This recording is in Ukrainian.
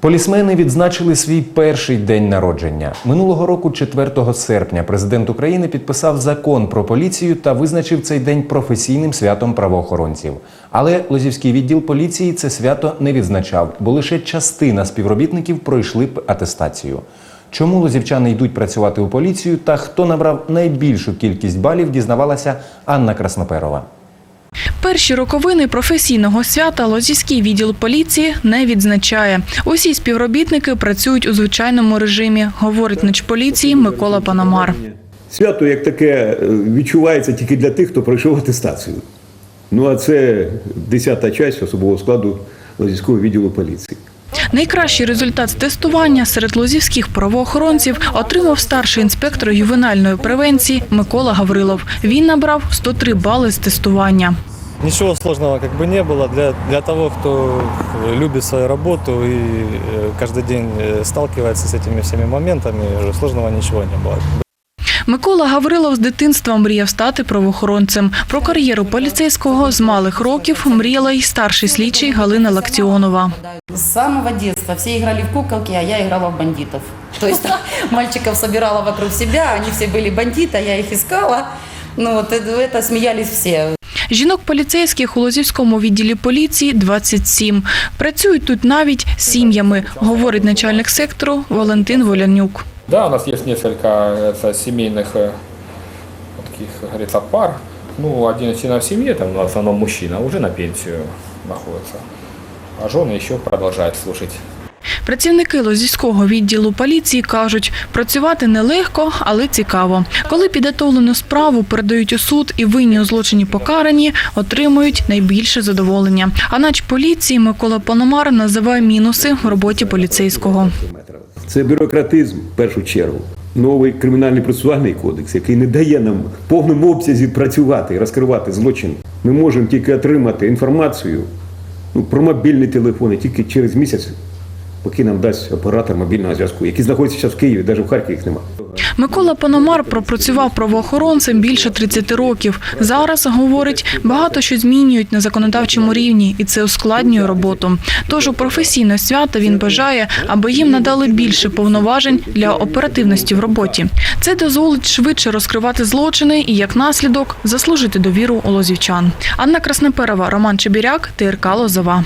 Полісмени відзначили свій перший день народження. Минулого року, 4 серпня, президент України підписав закон про поліцію та визначив цей день професійним святом правоохоронців. Але Лозівський відділ поліції це свято не відзначав, бо лише частина співробітників пройшли б атестацію. Чому лозівчани йдуть працювати у поліцію та хто набрав найбільшу кількість балів, дізнавалася Анна Красноперова. Перші роковини професійного свята Лозівський відділ поліції не відзначає. Усі співробітники працюють у звичайному режимі, говорить начполіції Микола Панамар. Свято як таке е, відчувається тільки для тих, хто пройшов атестацію. Ну а це десята часть особового складу Лозівського відділу поліції. Найкращий результат з тестування серед лозівських правоохоронців отримав старший інспектор ювенальної превенції Микола Гаврилов. Він набрав 103 бали з тестування. Ничего сложного как бы не было для, для того, кто любит свою работу и э, каждый день э, сталкивается с этими всеми моментами, сложного ничего не было. Микола Гаврилов з дитинства мріяв стати правоохоронцем. Про кар'єру поліцейського з малих років мріяла й старший слідчий Галина Лактіонова. С самого детства все играли в куколки, а я играла в бандитов. То есть мальчиков собирала вокруг себя, они все были бандиты, а я их искала. Ну вот это, это смеялись все. Жінок поліцейських у Лозівському відділі поліції 27. Працюють тут навіть з сім'ями, говорить начальник сектору Валентин Волянюк. Да, у нас есть несколько это, семейных э, вот таких, как говорится, пар. Ну, один из членов семьи, там в основном мужчина, уже на пенсию находится. А жены еще продолжают служить. Працівники Лозівського відділу поліції кажуть, працювати нелегко, але цікаво. Коли підготовлену справу передають у суд і винні у злочині покарані, отримують найбільше задоволення. А нач поліції Микола Пономар називає мінуси в роботі поліцейського. Це бюрократизм в першу чергу. Новий кримінальний процесуальний кодекс, який не дає нам в повному обсязі працювати і розкривати злочин. Ми можемо тільки отримати інформацію ну, про мобільні телефони тільки через місяць, поки нам дасть оператор мобільного зв'язку, який знаходиться зараз в Києві, навіть в Харкові їх немає. Микола Пономар пропрацював правоохоронцем більше 30 років. Зараз, говорить, багато що змінюють на законодавчому рівні, і це ускладнює роботу. Тож у професійне свято він бажає, аби їм надали більше повноважень для оперативності в роботі. Це дозволить швидше розкривати злочини і, як наслідок, заслужити довіру у лозівчан. Анна Красноперова, Роман Чебіряк, ТРК Лозова.